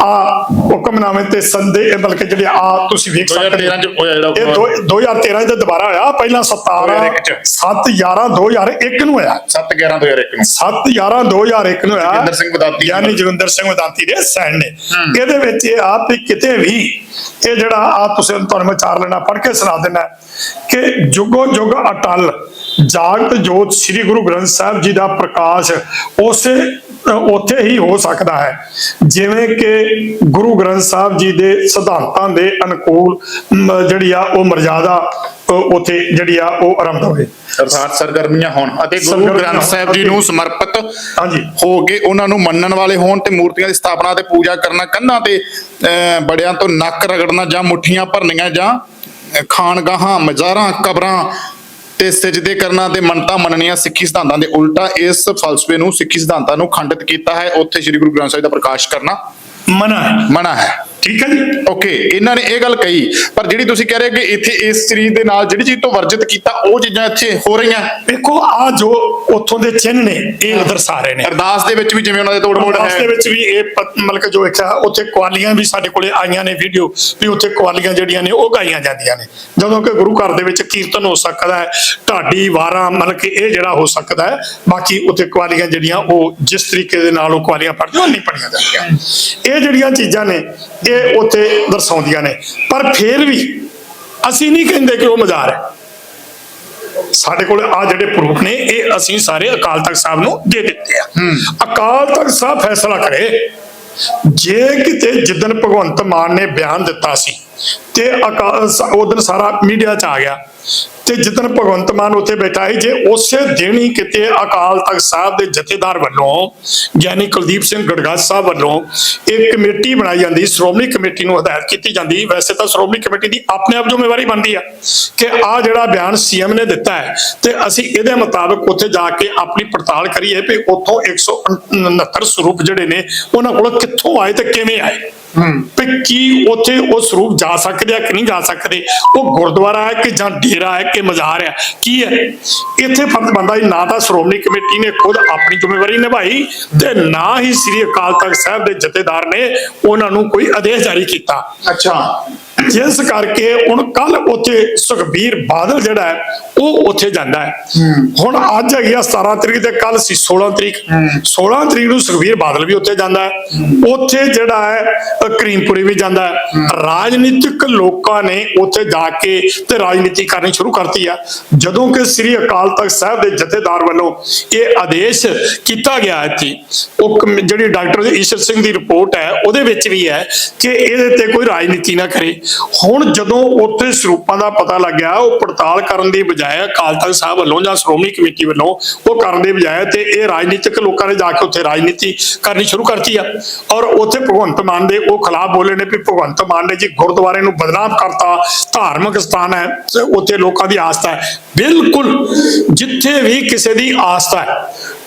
ਆ ਹੁਕਮਨਾਮੇ ਤੇ ਸੰਦੇ ਇਹ ਬਲਕਿ ਜਿਹੜੇ ਆ ਤੁਸੀਂ ਵੇਖ ਸਕਦੇ 2013 ਚ ਹੋਇਆ ਜਿਹੜਾ ਇਹ ਦੋ- 2013 ਚ ਦੁਬਾਰਾ ਹੋਇਆ ਪਹਿਲਾਂ 17 2001 ਚ। 7 11 2001 ਨੂੰ ਹੋਇਆ। 7 11 2001 ਨੂੰ। 7 11 2001 ਨੂੰ ਹੋਇਆ। ਜੋਗਿੰਦਰ ਸਿੰਘ ਵਧਾਂਤੀ। ਯਾਨੀ ਜੋਗਿੰਦਰ ਸਿੰਘ ਵਧਾਂਤੀ ਦੇ ਸੈਨ ਨੇ। ਇਹਦੇ ਵਿੱਚ ਇਹ ਆ ਵੀ ਕਿਤੇ ਵੀ ਇਹ ਜਿਹੜਾ ਆ ਤੁਸੀਂ ਤੁਹਾਨੂੰ ਮੈਂ ਚਾਰ ਲੈਣਾ ਪੜ੍ਹ ਕੇ ਸੁਣਾ ਦਿੰਦਾ ਕਿ ਜੁਗੋ ਜੁਗ ਅਟਲ ਜਾਗਤ ਜੋਤ ਸ੍ਰੀ ਗੁਰੂ ਗ੍ਰੰਥ ਸਾਹਿਬ ਜੀ ਦਾ ਪ੍ਰਕਾਸ਼ ਉਸੇ ਉੱਥੇ ਹੀ ਹੋ ਸਕਦਾ ਹੈ। ਜਿਵੇਂ ਕਿ ਗੁਰੂ ਗ੍ਰੰਥ ਸਾਹਿਬ ਜੀ ਦੇ ਸਿਧਾਂਤਾਂ ਦੇ ਅਨੁਕੂਲ ਜਿਹੜੀ ਆ ਉਹ ਮਰਜ਼ਾਦਾ ਉੱਥੇ ਜਿਹੜੀ ਆ ਉਹ ਆਰੰਭ ਹੋਵੇ ਅਰਥਾਤ ਸਰਗਰਮੀਆਂ ਹੋਣ ਅਤੇ ਗੁਰੂ ਗ੍ਰੰਥ ਸਾਹਿਬ ਜੀ ਨੂੰ ਸਮਰਪਿਤ ਹਾਂਜੀ। ਹੋ ਕੇ ਉਹਨਾਂ ਨੂੰ ਮੰਨਣ ਵਾਲੇ ਹੋਣ ਤੇ ਮੂਰਤੀਆਂ ਦੀ ਸਥਾਪਨਾ ਤੇ ਪੂਜਾ ਕਰਨਾ ਕੰਧਾਂ ਤੇ ਬੜਿਆਂ ਤੋਂ ਨੱਕ ਰਗੜਨਾ ਜਾਂ ਮੁੱਠੀਆਂ ਭਰਨੀਆਂ ਜਾਂ ਖਾਨਗਾਹਾਂ ਮਜ਼ਾਰਾਂ ਕਬਰਾਂ ਤੇ ਸਜਦੇ ਕਰਨਾ ਤੇ ਮੰਨਤਾਂ ਮੰਨਣੀਆਂ ਸਿੱਖੀ ਸਿਧਾਂਤਾਂ ਦੇ ਉਲਟਾ ਇਸ ਫਲਸਫੇ ਨੂੰ ਸਿੱਖੀ ਸਿਧਾਂਤਾਂ ਨੂੰ ਖੰਡਿਤ ਕੀਤਾ ਹੈ। ਉੱਥੇ ਸ੍ਰੀ ਗੁਰੂ ਗ੍ਰੰਥ ਸਾਹਿਬ ਦਾ ਪ੍ਰਕਾਸ਼ ਕਰਨਾ ਮਨਾ ਹੈ। ਮਨਾ ਹੈ। ਠੀਕ ਹੈ ਜੀ? ਓਕੇ ਇਹਨਾਂ ਨੇ ਇਹ ਗੱਲ ਕਹੀ ਪਰ ਜਿਹੜੀ ਤੁਸੀਂ ਕਹਿ ਰਹੇ ਕਿ ਇੱਥੇ ਇਸ ਚੀਜ਼ ਦੇ ਨਾਲ ਜਿਹੜੀ ਚੀਜ਼ ਤੋਂ ਵਰਜਿਤ ਕੀਤਾ ਉਹ ਚੀਜ਼ਾਂ ਇੱਥੇ ਹੋ ਰਹੀਆਂ। ਵੇਖੋ ਆ ਜੋ ਉੱਥੋਂ ਦੇ ਚਿੰਨ੍ਹ ਨੇ ਇਹ ਦਰਸਾ ਰਹੇ ਨੇ। ਅਰਦਾਸ ਦੇ ਵਿੱਚ ਵੀ ਜਿਵੇਂ ਉਹਨਾਂ ਦੇ ਤੋੜ ਮੋੜ ਅਰਦਾਸ ਦੇ ਹੈ ਵਿੱਚ ਵੀ ਇਹ ਮਤਲਬ ਕਿ ਜੋ ਇੱਕ ਉੱਥੇ ਕੁਆਲੀਆਂ ਵੀ ਸਾਡੇ ਕੋਲੇ ਆਈਆਂ ਨੇ ਵੀਡੀਓ ਵੀ ਉੱਥੇ ਕੁਆਲੀਆਂ ਜਿਹੜੀਆਂ ਨੇ ਉਹ ਗਾਈਆਂ ਜਾਂਦੀਆਂ ਨੇ। ਜਦੋਂ ਕਿ ਗੁਰੂ ਘਰ ਦੇ ਵਿੱਚ ਕੀਰਤਨ ਹੋ ਸਕਦਾ ਹੈ ਢਾਡੀ ਵਾਰਾਂ ਮਤਲਬ ਕਿ ਇਹ ਜਿਹੜਾ ਹੋ ਸਕਦਾ ਹੈ ਬਾਕੀ ਉੱਥੇ ਕੁਆਲੀਆਂ ਜਿਹੜੀਆਂ ਉਹ ਜਿਸ ਤਰੀਕੇ ਦੇ ਨਾਲ ਉਹ ਕੁਆਲੀਆਂ ਪੜ੍ਹਦੀਆਂ ਉਹ ਨਹੀਂ ਪੜ੍ਹੀਆਂ ਜਾਂਦੀਆਂ। ਇਹ ਜਿਹੜੀਆਂ ਚੀਜ਼ਾਂ ਨੇ ਇਹ ਉੱਥੇ ਦਰਸਾਉਂਦੀਆਂ ਨੇ। ਪਰ ਫਿਰ ਵੀ ਅਸੀਂ ਨਹੀਂ ਕਹਿੰਦੇ ਕਿ ਉਹ ਮਜ਼ਾਰ ਹੈ। ਸਾਡੇ ਕੋਲ ਆ ਜਿਹੜੇ ਪ੍ਰੂਫ ਨੇ ਇਹ ਅਸੀਂ ਸਾਰੇ ਅਕਾਲ ਤਖਤ ਸਾਹਿਬ ਨੂੰ ਦੇ ਦਿੱਤੇ ਆ। ਅਕਾਲ ਤਖਤ ਸਾਹਿਬ ਫੈਸਲਾ ਕਰੇ। ਜੇ ਕਿਤੇ ਜਿੱਦਨ ਭਗਵੰਤ ਮਾਨ ਨੇ ਬਿਆਨ ਦਿੱਤਾ ਸੀ ਤੇ ਅਕਾਲ ਉਦੋਂ ਸਾਰਾ ਮੀਡੀਆ 'ਚ ਆ ਗਿਆ। ਤੇ ਜਿੱਦਨ ਭਗਵੰਤ ਮਾਨ ਉੱਥੇ ਬੈਠਾ ਸੀ ਜੇ ਉਸੇ ਦਿਨ ਹੀ ਕਿਤੇ ਅਕਾਲ ਤਖਤ ਸਾਹਿਬ ਦੇ ਜਥੇਦਾਰ ਵੱਲੋਂ ਗਿਆਨੀ ਕੁਲਦੀਪ ਸਿੰਘ ਗੜਗਾਜ ਸਾਹਿਬ ਵੱਲੋਂ ਇੱਕ ਕਮੇਟੀ ਬਣਾਈ ਜਾਂਦੀ ਸ਼੍ਰੋਮਣੀ ਕਮੇਟੀ ਨੂੰ ਹਦਾਇਤ ਕੀਤੀ ਜਾਂਦੀ ਵੈਸੇ ਤਾਂ ਸ਼੍ਰੋਮਣੀ ਕਮੇਟੀ ਦੀ ਆਪਣੇ ਆਪ ਜ਼ਿੰਮੇਵਾਰੀ ਬਣਦੀ ਆ ਕਿ ਆ ਜਿਹੜਾ ਬਿਆਨ ਸੀਐਮ ਨੇ ਦਿੱਤਾ ਹੈ ਤੇ ਅਸੀਂ ਇਹਦੇ ਮੁਤਾਬਕ ਉੱਥੇ ਜਾ ਕੇ ਆਪਣੀ ਪੜਤਾਲ ਕਰੀਏ ਵੀ ਉੱਥੋਂ 169 ਸਰੂਪ ਜਿਹੜੇ ਨੇ ਉਹਨਾਂ ਕੋਲ ਕਿੱਥੋਂ ਆਏ ਤੇ ਕਿਵੇਂ ਆਏ? ਵੀ ਕੀ ਉੱਥੇ ਉਹ ਸਰੂਪ ਜਾ ਸਕਦੇ ਆ ਕਿ ਨਹੀਂ ਜਾ ਸਕਦੇ? ਉਹ ਗੁਰਦੁਆਰਾ ਹੈ ਕਿ ਜਾਂ ਡੇਰਾ ਹੈ ਕਿ ਮਜ਼ਾਰ ਹੈ ਕੀ ਹੈ? ਇੱਥੇ ਫਰਜ਼ ਬੰਦਾ ਹੀ ਨਾ ਤਾਂ ਸ਼੍ਰੋਮਣੀ ਕਮੇਟੀ ਨੇ ਖੁਦ ਆਪਣੀ ਜ਼ਿੰਮੇਵਾਰੀ ਨਿਭਾਈ ਤੇ ਨਾ ਹੀ ਸ੍ਰੀ ਅਕਾਲ ਤਖਤ ਸਾਹਿਬ ਦੇ ਜਥੇਦਾਰ ਨੇ ਉਹਨਾਂ ਨੂੰ ਕੋਈ ਆਦੇਸ਼ ਜਾਰੀ ਕੀਤਾ। ਅੱਛਾ। ਜਿਸ ਕਰਕੇ ਹੁਣ ਕੱਲ ਉੱਥੇ ਸੁਖਬੀਰ ਬਾਦਲ ਜਿਹੜਾ ਹੈ ਉਹ ਉੱਥੇ ਜਾਂਦਾ ਹੈ। ਹੁਣ ਅੱਜ ਹੈਗੀ ਆ 17 ਤਰੀਕ ਤੇ ਕੱਲ ਸੀ 16 ਤਰੀਕ। 16 ਤਰੀਕ ਨੂੰ ਸੁਖਬੀਰ ਬਾਦਲ ਵੀ ਉੱਥੇ ਜਾਂਦਾ ਹੈ। ਉੱਥੇ ਜਿਹੜਾ ਹੈ ਕਰੀਮਪੁਰੀ ਵੀ ਜਾਂਦਾ ਹੈ। ਰਾਜਨੀਤਿਕ ਲੋਕਾਂ ਨੇ ਉੱਥੇ ਜਾ ਕੇ ਤੇ ਰਾਜਨੀਤੀ ਕਰਨੀ ਸ਼ੁਰੂ ਕਰਤੀ ਆ। ਜਦੋਂ ਕਿ ਸ੍ਰੀ ਅਕਾਲ ਤਖਤ ਸਾਹਿਬ ਦੇ ਜਥੇਦਾਰ ਵੱਲੋਂ ਇਹ ਆਦੇਸ਼ ਕੀਤਾ ਗਿਆ ਇੱਥੇ ਉਹ ਜਿਹੜੀ ਡਾਕਟਰ ਈਸ਼ਰ ਸਿੰਘ ਦੀ ਰਿਪੋਰਟ ਹੈ ਉਹਦੇ ਵਿੱਚ ਵੀ ਹੈ ਕਿ ਇਹਦੇ ਤੇ ਕੋਈ ਰਾਜਨੀਤੀ ਨਾ ਕਰੇ। ਹੁਣ ਜਦੋਂ ਉੱਥੇ ਸਰੂਪਾਂ ਦਾ ਪਤਾ ਲੱਗਿਆ, ਉਹ ਪੜਤਾਲ ਕਰਨ ਦੀ ਬਜਾਏ ਅਕਾਲ ਤਖਤ ਸਾਹਿਬ ਵੱਲੋਂ ਜਾਂ ਸ਼੍ਰੋਮਣੀ ਕਮੇਟੀ ਵੱਲੋਂ ਉਹ ਕਰਨ ਦੀ ਬਜਾਏ ਤੇ ਇਹ ਰਾਜਨੀਤਿਕ ਲੋਕਾਂ ਨੇ ਜਾ ਕੇ ਉੱਥੇ ਰਾਜਨੀਤੀ ਕਰਨੀ ਸ਼ੁਰੂ ਕਰਤੀ ਆ। ਔਰ ਉੱਥੇ ਭਗਵੰਤ ਮਾਨ ਦੇ ਉਹ ਖਿਲਾਫ ਬੋਲੇ ਨੇ ਵੀ ਭਗਵੰਤ ਮਾਨ ਨੇ ਜੀ ਗੁਰਦੁਆਰੇ ਨੂੰ ਬਦਨਾਮ ਕਰਤਾ, ਧਾਰਮਿਕ ਸਥਾਨ ਹੈ ਉੱਥੇ ਲੋਕਾਂ ਦੀ ਆਸਥਾ ਹੈ। ਬਿਲਕੁਲ ਜਿੱਥੇ ਵੀ ਕਿਸੇ ਦੀ ਆਸਥਾ ਹੈ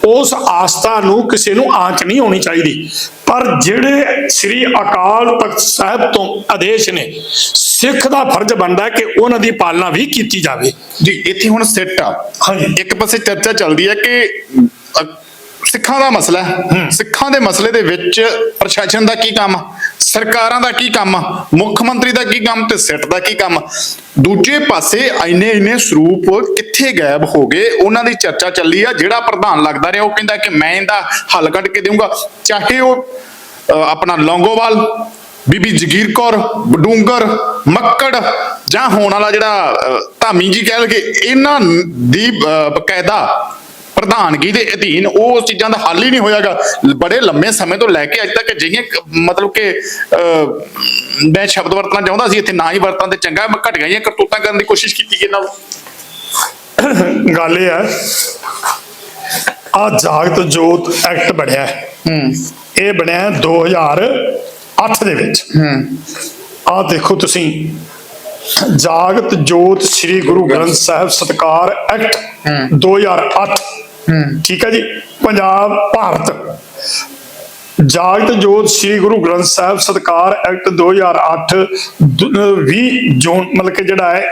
ਉਸ ਆਸਥਾ ਨੂੰ ਕਿਸੇ ਨੂੰ ਆਂਚ ਨਹੀਂ ਹੋਣੀ ਚਾਹੀਦੀ। ਪਰ ਜਿਹੜੇ ਸ੍ਰੀ ਅਕਾਲ ਤਖਤ ਸਾਹਿਬ ਤੋਂ ਆਦੇਸ਼ ਨੇ ਸਿੱਖ ਦਾ ਫਰਜ਼ ਬਣਦਾ ਕਿ ਉਹਨਾਂ ਦੀ ਪਾਲਣਾ ਵੀ ਕੀਤੀ ਜਾਵੇ। ਜੀ ਇੱਥੇ ਹੁਣ ਸਿੱਟ ਆ। ਹਾਂਜੀ। ਇੱਕ ਪਾਸੇ ਚਰਚਾ ਚੱਲਦੀ ਹੈ ਕਿ ਸਿੱਖਾਂ ਦਾ ਮਸਲਾ ਹੈ। ਸਿੱਖਾਂ ਦੇ ਮਸਲੇ ਦੇ ਵਿੱਚ ਪ੍ਰਸ਼ਾਸਨ ਦਾ ਕੀ ਕੰਮ? ਸਰਕਾਰਾਂ ਦਾ ਕੀ ਕੰਮ? ਮੁੱਖ ਮੰਤਰੀ ਦਾ ਕੀ ਕੰਮ ਤੇ ਸਿੱਟ ਦਾ ਕੀ ਕੰਮ? ਦੂਜੇ ਪਾਸੇ ਇੰਨੇ ਇੰਨੇ ਸਰੂਪ ਕਿੱਥੇ ਗਾਇਬ ਹੋ ਗਏ? ਉਹਨਾਂ ਦੀ ਚਰਚਾ ਚੱਲੀ ਆ। ਜਿਹੜਾ ਪ੍ਰਧਾਨ ਲੱਗਦਾ ਰਿਹਾ ਉਹ ਕਹਿੰਦਾ ਕਿ ਮੈਂ ਇਹਦਾ ਹੱਲ ਕੱਢ ਕੇ ਦੇਵਾਂਗਾ ਚਾਹੇ ਉਹ ਆਪਣਾ ਲੌਂਗੋਵਾਲ ਬੀਬੀ ਜਗੀਰ ਕੌਰ ਬਡੂੰਗਰ ਮੱਕੜ ਜਾਂ ਹੋਣ ਵਾਲਾ ਜਿਹੜਾ ਧਾਮੀ ਜੀ ਕਹਿ ਲਗੇ ਇਹਨਾਂ ਦੀ ਬਕਾਇਦਾ ਪ੍ਰਧਾਨਗੀ ਦੇ ਅਧੀਨ ਉਹ ਚੀਜ਼ਾਂ ਦਾ ਹੱਲ ਹੀ ਨਹੀਂ ਹੋਇਆਗਾ। ਬੜੇ ਲੰਮੇ ਸਮੇਂ ਤੋਂ ਲੈ ਕੇ ਅੱਜ ਤੱਕ ਅਜਿਹੀਆਂ ਕ- ਮਤਲਬ ਕਿ ਮੈਂ ਸ਼ਬਦ ਵਰਤਣਾ ਚਾਹੁੰਦਾ ਸੀ ਇੱਥੇ ਨਾ ਹੀ ਵਰਤਾਂ ਤੇ ਚੰਗਾ ਮੈਂ ਘਟ ਗਈਆਂ ਕਰਤੂਤਾਂ ਕਰਨ ਦੀ ਕੋਸ਼ਿਸ਼ ਕੀਤੀ ਗਈ ਨਾਲ। ਗੱਲ ਇਹ ਹੈ ਆ ਜਾਗਤ ਜੋਤ ਐਕਟ ਬਣਿਆ ਹੈ। ਇਹ ਬਣਿਆ ਹੈ 2008 ਦੇ ਵਿੱਚ। ਆ ਦੇਖੋ ਤੁਸੀਂ ਜਾਗਤ ਜੋਤ ਸ੍ਰੀ ਗੁਰੂ ਗ੍ਰੰਥ ਸਾਹਿਬ ਸਤਕਾਰ ਐਕਟ 2008 ਠੀਕ ਹੈ ਜੀ? ਪੰਜਾਬ, ਭਾਰਤ। ਜਾਗਤ ਜੋਤ ਸ੍ਰੀ ਗੁਰੂ ਗ੍ਰੰਥ ਸਾਹਿਬ ਸਤਕਾਰ ਐਕਟ 2008 ਦ- 20 ਜੂਨ ਮਤਲਬ ਕਿ ਜਿਹੜਾ ਹੈ,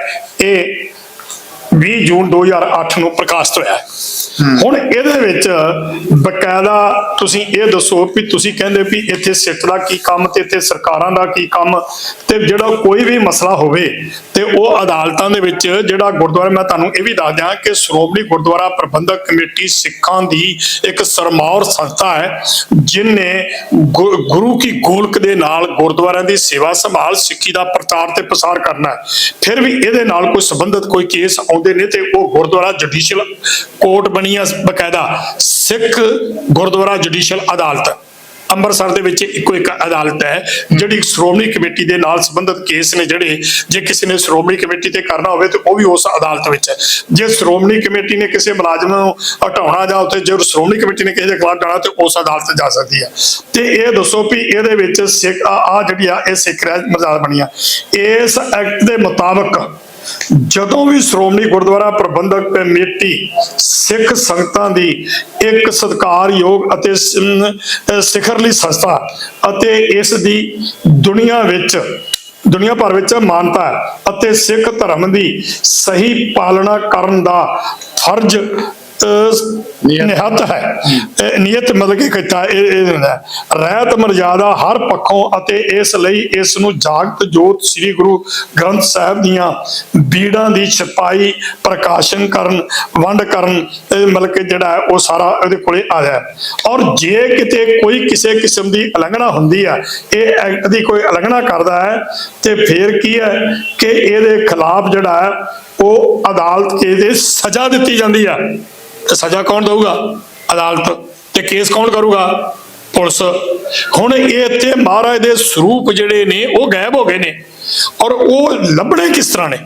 ਇਹ 20 ਜੂਨ 2008 ਨੂੰ ਪ੍ਰਕਾਸ਼ਿਤ ਹੋਇਆ। ਹੁਣ ਇਹਦੇ ਵਿੱਚ ਬਕਾਇਦਾ ਤੁਸੀਂ ਇਹ ਦੱਸੋ ਵੀ ਤੁਸੀਂ ਕਹਿੰਦੇ ਵੀ ਇੱਥੇ ਸਿੱਟ ਦਾ ਕੀ ਕੰਮ ਤੇ ਇੱਥੇ ਸਰਕਾਰਾਂ ਦਾ ਕੀ ਕੰਮ ਤੇ ਜਿਹੜਾ ਕੋਈ ਵੀ ਮਸਲਾ ਹੋਵੇ ਤੇ ਉਹ ਅਦਾਲਤਾਂ ਦੇ ਵਿੱਚ ਜਿਹੜਾ ਗੁਰਦੁਆਰਾ ਮੈਂ ਤੁਹਾਨੂੰ ਇਹ ਵੀ ਦੱਸ ਦਿਆਂ ਕਿ ਸ਼੍ਰੋਮਣੀ ਗੁਰਦੁਆਰਾ ਪ੍ਰਬੰਧਕ ਕਮੇਟੀ ਸਿੱਖਾਂ ਦੀ ਇੱਕ ਸਰਮੌਰ ਸੰਸਥਾ ਹੈ ਜਿਨੇ ਗੁ- ਗੁਰੂ ਕੀ ਗੋਲਕ ਦੇ ਨਾਲ ਗੁਰਦੁਆਰਿਆਂ ਦੀ ਸੇਵਾ ਸੰਭਾਲ ਸਿੱਖੀ ਦਾ ਪ੍ਰਚਾਰ ਤੇ ਪ੍ਰਸਾਰ ਕਰਨਾ ਹੈ ਫਿਰ ਵੀ ਇਹਦੇ ਨਾਲ ਕੋਈ ਸੰਬੰਧਿਤ ਕੋਈ ਕੇਸ ਆਉਂਦੇ ਨੇ ਤੇ ਉਹ ਗੁਰਦੁਆਰਾ ਜੁਡੀਸ਼ੀਅਲ ਕੋਰਟ ਬਣੀ ਆ ਬਕਾਇਦਾ, ਸਿੱਖ ਗੁਰਦੁਆਰਾ ਜੁਡੀਸ਼ੀਅਲ ਅਦਾਲਤ। ਅੰਮ੍ਰਿਤਸਰ ਦੇ ਵਿੱਚ ਇੱਕੋ ਇੱਕ ਅਦਾਲਤ ਹੈ, ਜਿਹੜੀ ਸ਼੍ਰੋਮਣੀ ਕਮੇਟੀ ਦੇ ਨਾਲ ਸੰਬੰਧਿਤ ਕੇਸ ਨੇ ਜਿਹੜੇ, ਜੇ ਕਿਸੇ ਨੇ ਸ਼੍ਰੋਮਣੀ ਕਮੇਟੀ ਤੇ ਕਰਨਾ ਹੋਵੇ ਤੇ ਉਹ ਵੀ ਉਸ ਅਦਾਲਤ ਵਿੱਚ ਹੈ। ਜੇ ਸ਼੍ਰੋਮਣੀ ਕਮੇਟੀ ਨੇ ਕਿਸੇ ਮੁਲਾਜ਼ਮ ਨੂੰ ਹਟਾਉਣਾ ਜਾਂ ਉੱਥੇ ਜੇ ਸ਼੍ਰੋਮਣੀ ਕਮੇਟੀ ਨੇ ਕਿਸੇ ਦੇ ਖਿਲਾਫ ਜਾਣਾ ਤੇ ਉਸ ਅਦਾਲਤ ਜਾ ਸਕਦੀ ਹੈ। ਤੇ ਇਹ ਦੱਸੋ ਵੀ ਇਹਦੇ ਵਿੱਚ ਸਿੱਖ, ਆ ਜਿਹੜੀ ਆ, ਇਹ ਸਿੱਖ ਰਾਜ ਮਰਜ਼ਾਦ ਬਣੀ ਆ। ਇਸ ਐਕਟ ਦੇ ਮੁਤਾਬਕ ਜਦੋਂ ਵੀ ਸ਼੍ਰੋਮਣੀ ਗੁਰਦੁਆਰਾ ਪ੍ਰਬੰਧਕ ਕਮੇਟੀ ਸਿੱਖ ਸੰਗਤਾਂ ਦੀ ਇੱਕ ਸਤਿਕਾਰਯੋਗ ਅਤੇ ਸ- ਅਹ ਸਿਖਰਲੀ ਸੰਸਥਾ ਅਤੇ ਇਸ ਦੀ ਦੁਨੀਆ ਵਿੱਚ, ਦੁਨੀਆ ਭਰ ਵਿੱਚ ਮਾਨਤਾ ਹੈ ਅਤੇ ਸਿੱਖ ਧਰਮ ਦੀ ਸਹੀ ਪਾਲਣਾ ਕਰਨ ਦਾ ਫਰਜ਼ ਨਿਹਤ ਹੈ। ਨਿਯਤ ਮਤਲਬ ਕਿ ਕੀਤਾ ਇਹ ਇਹ ਹੁੰਦਾ ਰਹਿਤ ਮਰਜ਼ਾਦਾ ਹਰ ਪੱਖੋਂ ਅਤੇ ਇਸ ਲਈ ਇਸ ਨੂੰ ਜਾਗਤ ਜੋਤ ਸ੍ਰੀ ਗੁਰੂ ਗ੍ਰੰਥ ਸਾਹਿਬ ਦੀਆਂ ਬੀੜਾਂ ਦੀ ਛਪਾਈ, ਪ੍ਰਕਾਸ਼ਨ ਕਰਨ, ਵੰਡ ਕਰਨ ਮਤਲਬ ਕਿ ਜਿਹੜਾ ਉਹ ਸਾਰਾ ਇਹਦੇ ਕੋਲੇ ਆ ਜਾਏ ਔਰ ਜੇ ਕਿਤੇ ਕੋਈ ਕਿਸੇ ਕਿਸਮ ਦੀ ਉਲੰਘਣਾ ਹੁੰਦੀ ਹੈ, ਇਹ ਐਕਟ ਦੀ ਕੋਈ ਉਲੰਘਣਾ ਕਰਦਾ ਹੈ, ਤੇ ਫਿਰ ਕੀ ਹੈ ਕਿ ਇਹਦੇ ਖਿਲਾਫ ਜਿਹੜਾ ਹੈ, ਉਹ ਅਦਾਲਤ ਕੇ ਦੇ ਸਜ਼ਾ ਦਿੱਤੀ ਜਾਂਦੀ ਹੈ। ਤੇ ਸਜ਼ਾ ਕੌਣ ਦਊਗਾ? ਅਦਾਲਤ। ਤੇ ਕੇਸ ਕੌਣ ਕਰੂਗਾ? ਪੁਲਿਸ। ਹੁਣ ਇਹ ਇੱਥੇ ਮਹਾਰਾਜ ਦੇ ਸਰੂਪ ਜਿਹੜੇ ਨੇ, ਉਹ ਗਾਇਬ ਹੋ ਗਏ ਨੇ। ਔਰ ਉਹ ਲੱਭਣੇ ਕਿਸ ਤਰ੍ਹਾਂ ਨੇ?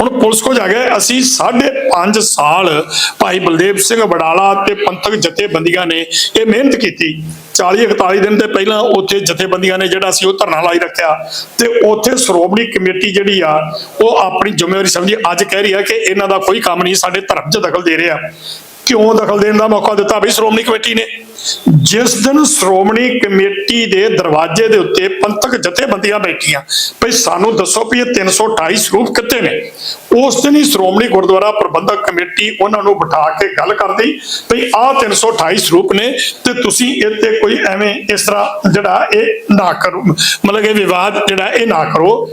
ਹੁਣ ਪੁਲਿਸ ਕੋ ਜਾ ਗਏ ਅਸੀਂ 5.5 ਸਾਲ ਭਾਈ ਬਲਦੇਵ ਸਿੰਘ ਵਡਾਲਾ ਤੇ ਪੰਥਕ ਜਥੇਬੰਦੀਆਂ ਨੇ ਇਹ ਮਿਹਨਤ ਕੀਤੀ। 40 41 ਦਿਨ ਤੇ ਪਹਿਲਾਂ ਉੱਥੇ ਜਥੇਬੰਦੀਆਂ ਨੇ ਜਿਹੜਾ ਸੀ ਉਹ ਧਰਨਾ ਲਾਈ ਰੱਖਿਆ। ਤੇ ਉੱਥੇ ਸ਼੍ਰੋਮਣੀ ਕਮੇਟੀ ਜਿਹੜੀ ਆ, ਉਹ ਆਪਣੀ ਜ਼ਿੰਮੇਵਾਰੀ ਸਮਝੀ। ਅੱਜ ਕਹਿ ਰਹੀ ਆ ਕਿ ਇਹਨਾਂ ਦਾ ਕੋਈ ਕੰਮ ਨਹੀਂ, ਸਾਡੇ ਧਰਮ 'ਚ ਦਖਲ ਦੇ ਰਿਹਾ ਕਿਉਂ ਦਖਲ ਦੇਣ ਦਾ ਮੌਕਾ ਦਿੱਤਾ? ਵੀ ਸ਼੍ਰੋਮਣੀ ਕਮੇਟੀ ਨੇ। ਜਿਸ ਦਿਨ ਸ਼੍ਰੋਮਣੀ ਕਮੇਟੀ ਦੇ ਦਰਵਾਜ਼ੇ ਦੇ ਉੱਤੇ ਪੰਥਕ ਜਥੇਬੰਦੀਆਂ ਬੈਠੀਆਂ ਭਈ ਸਾਨੂੰ ਦੱਸੋ ਵੀ ਇਹ 328 ਸਰੂਪ ਕਿੱਥੇ ਨੇ? ਉਸ ਦਿਨ ਹੀ ਸ਼੍ਰੋਮਣੀ ਗੁਰਦੁਆਰਾ ਪ੍ਰਬੰਧਕ ਕਮੇਟੀ ਉਹਨਾਂ ਨੂੰ ਬਿਠਾ ਕੇ ਗੱਲ ਕਰਦੀ ਭਈ ਆਹ 328 ਸਰੂਪ ਨੇ ਤੇ ਤੁਸੀਂ ਇਹ ਤੇ ਕੋਈ ਐਵੇਂ ਇਸ ਤਰ੍ਹਾਂ ਜਿਹੜਾ ਇਹ ਨਾ ਕਰੋ, ਮਤਲਬ ਇਹ ਵਿਵਾਦ ਜਿਹੜਾ ਇਹ ਨਾ ਕਰੋ।